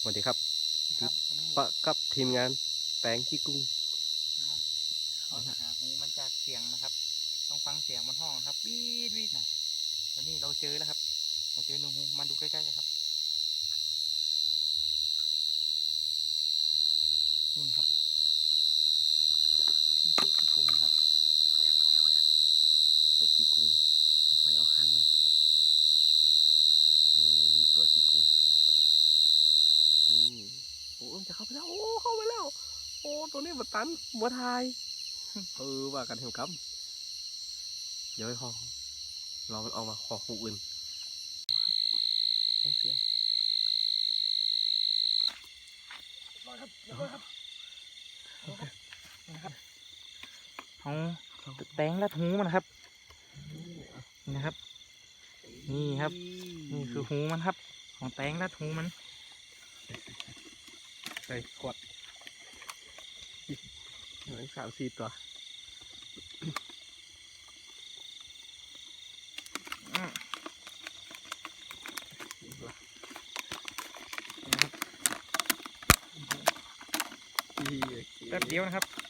สวัสดีครับครับวันนี้ปะกับทีมงานแปลงขี้กุ้งเราจะหาหูมันจากเสียงนะครับ ต้องฟังเสียงมันห้องนะครับวีดวีดนะตอนนี้เราเจอแล้วครับเราเจอหนูหูมาดูใกล้ๆกันครับนี่นะครับนี่คือขี้กุ้งนะครับในขี้กุ้งเอาไฟเอาข้างหน่อยเออนี่ตัวขี้กุ้งนี่ โอ้มันจะเข้าไปแล้ว โอ้เข้าไปแล้ว โอ้ตัวนี้บัตันบัวทายเออว่ากันเถอะครับเดี๋ยวให้พอรอมันออกมาขอหูอื่นฟังเสียงรอครับรอครับเอาแตงลัดหูมันนะครับนี่นะครับ นี่ครับ นี่คือหูมันครับ ของแตงลัดหูมัน ใส่ขวดหนึ่งสามสี่ตัวแป๊บเดียวนะครับ